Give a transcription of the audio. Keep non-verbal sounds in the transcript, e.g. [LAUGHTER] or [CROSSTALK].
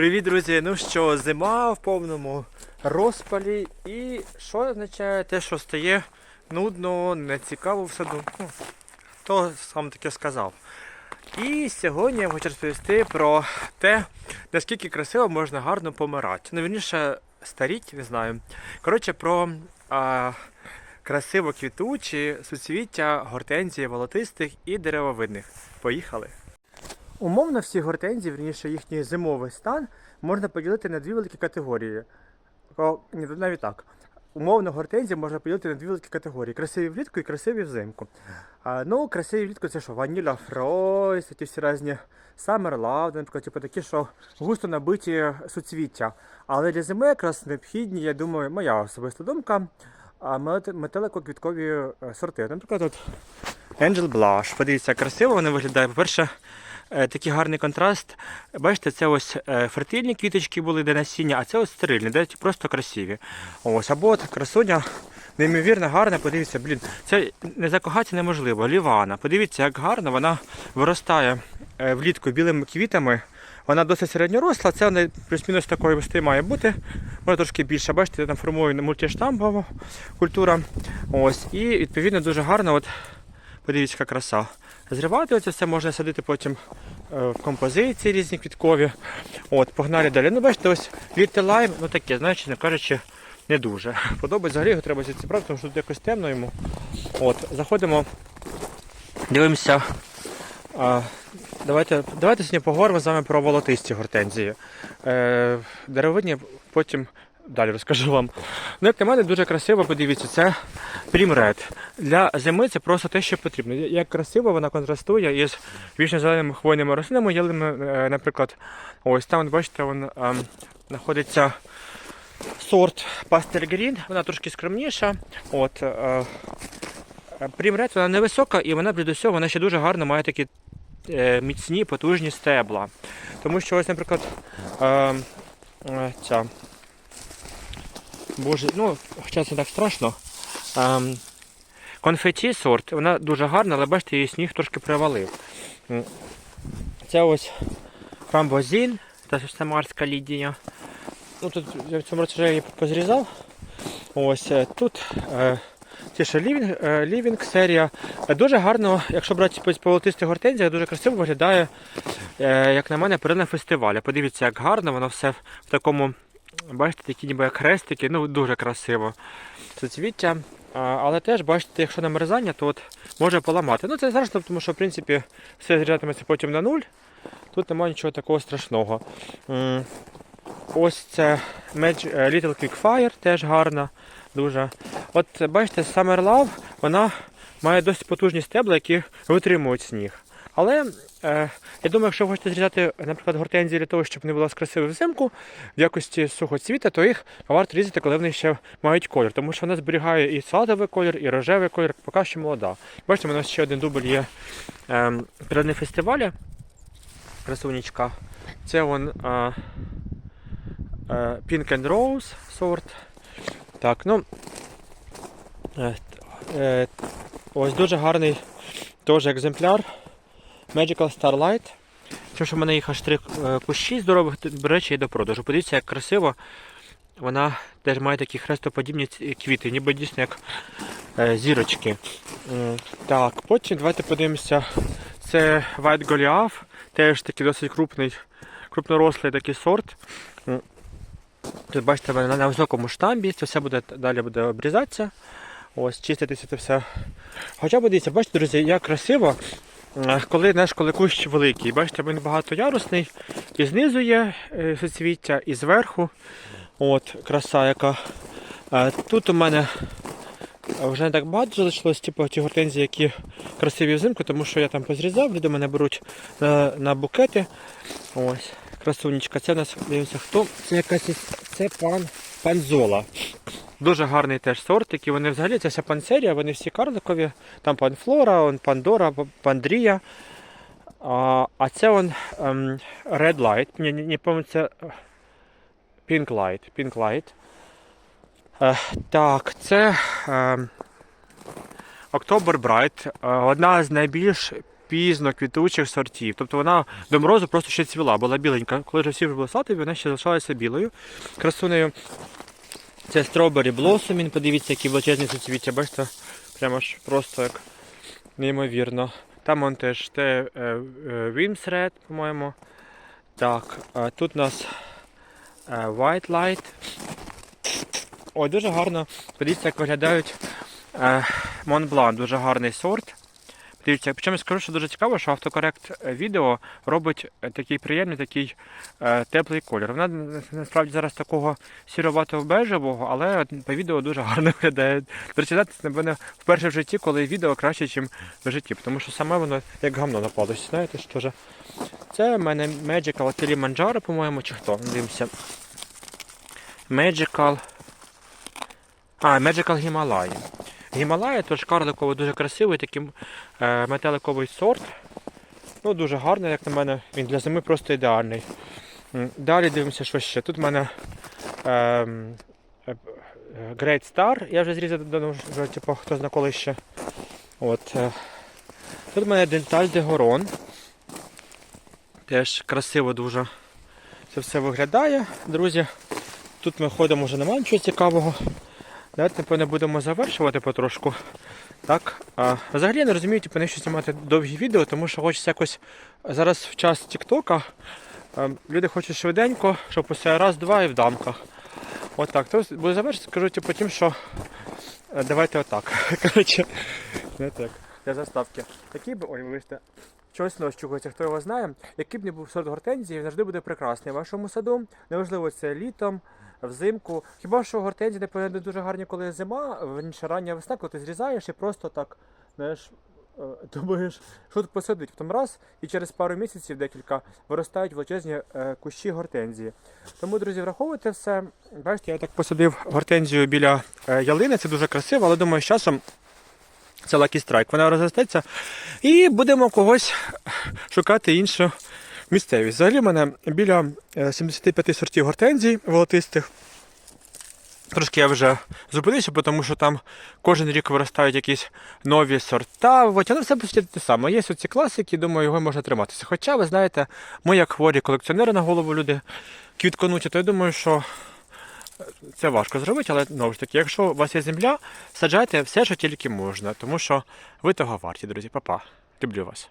Привіт, друзі! Ну що, зима в повному розпалі. І що означає те, що стає нудно, нецікаво в саду. Ну, хто сам таке сказав. І сьогодні я хочу розповісти про те, наскільки красиво можна гарно помирати. Ну, вірніше, старіть, не знаю. Коротше, про а, красиво квітучі суцвіття гортензії волотистих і деревовидних. Поїхали! Умовно всі гортензії, вірніше їхній зимовий стан, можна поділити на дві великі категорії. О, ні, навіть так. Умовно гортензії можна поділити на дві великі категорії: красиві влітку і красиві взимку. А, ну, красиві влітку це що? Ваніла Фройс, ті всі різні Love, наприклад, типу такі, що густо набиті суцвіття. Але для зими якраз необхідні, я думаю, моя особиста думка, метелико-квіткові е, сорти. Наприклад, от Angel Blush. Подивіться, красиво вони виглядає. По-перше, такий гарний контраст. Бачите, це ось е, фертильні квіточки були, де насіння, а це ось стерильні, де просто красиві. Ось, або от красуня. Неймовірно гарна, подивіться, блін, це не закохатися неможливо. Лівана. Подивіться, як гарно вона виростає е, влітку білими квітами. Вона досить середньоросла, це вона плюс-мінус такої висоти має бути. Вона трошки більше. Бачите, я там формує мультиштампова культура. Ось, і відповідно дуже гарно. От, Подивіться, яка краса. Зривати оце все можна садити потім е, в композиції різні квіткові. От, погнали далі. Ну, бачите, ось Little Lime, ну таке, знаєш, не кажучи, не дуже. Подобається взагалі його треба звідси брати, тому що тут якось темно йому. От, заходимо, дивимося. А, давайте, давайте сьогодні поговоримо з вами про волотисті гортензії. Е, деревидні потім далі розкажу вам. Ну, як на мене, дуже красиво, подивіться, це Primred. Для зими це просто те, що потрібно. Як красиво вона контрастує із вічно-зеленими хвойними рослинами, ялими, е, наприклад, ось там, бачите, він, ем, знаходиться сорт Pastel Green, вона трошки скромніша. От, е, Primred, вона невисока і вона, плюс всього, вона ще дуже гарно має такі е, міцні, потужні стебла. Тому що ось, наприклад, е, е, ця. Боже, ну, хоча це так страшно. Ем, конфеті сорт, вона дуже гарна, але бачите, її сніг трошки привалив. Це ось фрамбозін, та ж самарська лідія. Ну, тут я в цьому році вже її позрізав. Ось е, тут е, ті ще лівінг, е, лівінг серія. Е, Дуже гарно, якщо брати по полотистих гортензіях, дуже красиво виглядає, е, як на мене, перед на фестивалі. Подивіться, як гарно воно все в такому, бачите, такі ніби хрестики, ну дуже красиво. Суцвіття. А, Але теж, бачите, якщо намерзання, то от може поламати. Ну це страшно, тому що в принципі все зрятиметься потім на нуль. Тут немає нічого такого страшного. Ось це е, Little Quick Fire, теж гарна. Дуже. От бачите, Summer Love, вона має досить потужні стебла, які витримують сніг. Але е, я думаю, якщо ви хочете зрізати, наприклад, гортензії для того, щоб не було красиво взимку в якості сухоцвіта, то їх варто різати, коли вони ще мають колір. Тому що вона зберігає і салатовий колір, і рожевий колір, поки що молода. Бачите, у нас ще один дубль є е, перед фестиваля. Красунечка. Це он е, е, Pink and Rose сорт. Так, ну. Е, е, ось дуже гарний теж екземпляр. Magical Starlight. Це що в мене їх аж три е, кущі здорових, до речі, і до продажу. Подивіться, як красиво. Вона теж має такі хрестоподібні квіти, ніби дійсно як е, зірочки. Так, потім давайте подивимося. Це White Goliath, теж такий досить крупний, крупнорослий такий сорт. Тут бачите, вона на високому штамбі, це все буде далі буде обрізатися. Ось, чиститися це все. Хоча подивіться, бачите, друзі, як красиво, коли, знаєш, коли кущ великий. Бачите, він багатоярусний. І знизу є е, суцвіття, і зверху. От, краса яка. Тут у мене вже не так багато залишилось, типу ті гортензії, які красиві взимку, тому що я там позрізав, люди мене беруть на, на букети. Ось, красунечка. Це у нас дивимося, хто? Це якась це пан панзола. Дуже гарний теж сорт, які вони взагалі, це вся панцерія, вони всі карликові. Там пан Флора, он Пандора, Пандрія. А, а це он ем, Red Light. Ні, ні, ні, це е, Pink Light. Pink Light. Е, так, це ем, October Bright. Е, одна з найбільш пізно квітучих сортів. Тобто вона до морозу просто ще цвіла, була біленька. Коли вже всі вже були сатові, вона ще залишалася білою. Красунею. Це Strawberry Blossoming, подивіться, які величезні суцвіття, бачите, прямо ж просто як неймовірно. Там он теж те е, е, Red, по-моєму. Так, тут у нас е, White Light. Ой, дуже гарно. Подивіться, як виглядають е, Blanc, дуже гарний сорт. Дивіться, причому я скажу, що дуже цікаво, що автокорект е, відео робить е, такий приємний, такий е, теплий колір. Вона насправді зараз такого сіроватого бежевого, але по відео дуже [LAUGHS] гарно виглядає. До речі, це, напевно, вперше в житті, коли відео краще, ніж в житті, тому що саме воно як гамно напалося. Знаєте, що ж? Це в мене Magical Kilimanjaro, по-моєму, чи хто? Дивимося. Magical. А, Magical Himalaya. Гімалая, то карликовий, дуже красивий, такий е, метеликовий сорт. Ну, дуже гарний, як на мене. Він для зими просто ідеальний. Далі дивимося, що ще. Тут в мене ем, е, Great Star. Я вже зрізав давно, вже, типу, хто зна коли ще. От, е. Тут в мене Денталь де Горон. Теж красиво дуже це все виглядає, друзі. Тут ми ходимо, вже немає нічого цікавого. Давайте, напевно, будемо завершувати потрошку. Так. А, взагалі я не розумію, типу, навіщо знімати довгі відео, тому що хочеться якось зараз в час Тіктока. Люди хочуть швиденько, щоб усе раз, два і в дамках. Отак. То буду завершити, скажу типу, тим, що е, давайте отак. [LAUGHS] Коротше, не так. Для заставки. Який би, ой, вибачте, чогось нощується, хто його знає, який б не був сорт гортензії, він завжди буде прекрасний в вашому саду. Неважливо, це літом, взимку. Хіба що гортензії, напевно, дуже гарні, коли зима, інша рання весна, коли ти зрізаєш і просто так, знаєш, е, [LAUGHS] думаєш, що тут посадити. Потім раз і через пару місяців декілька виростають величезні е, кущі гортензії. Тому, друзі, враховуйте все. Бачите, я так посадив гортензію біля е, ялини, це дуже красиво, але думаю, з часом це Lucky Strike. Вона розростеться і будемо когось шукати іншу місцевість. Взагалі в мене біля е, 75 сортів гортензій волотистих. Трошки я вже зупинився, тому що там кожен рік виростають якісь нові сорта. От, але все почти те саме. Є ці класики, думаю, його можна триматися. Хоча, ви знаєте, ми як хворі колекціонери на голову люди квітконуті, то я думаю, що це важко зробити, але знову ж таки, якщо у вас є земля, саджайте все, що тільки можна, тому що ви того варті, друзі. Па-па. Люблю вас.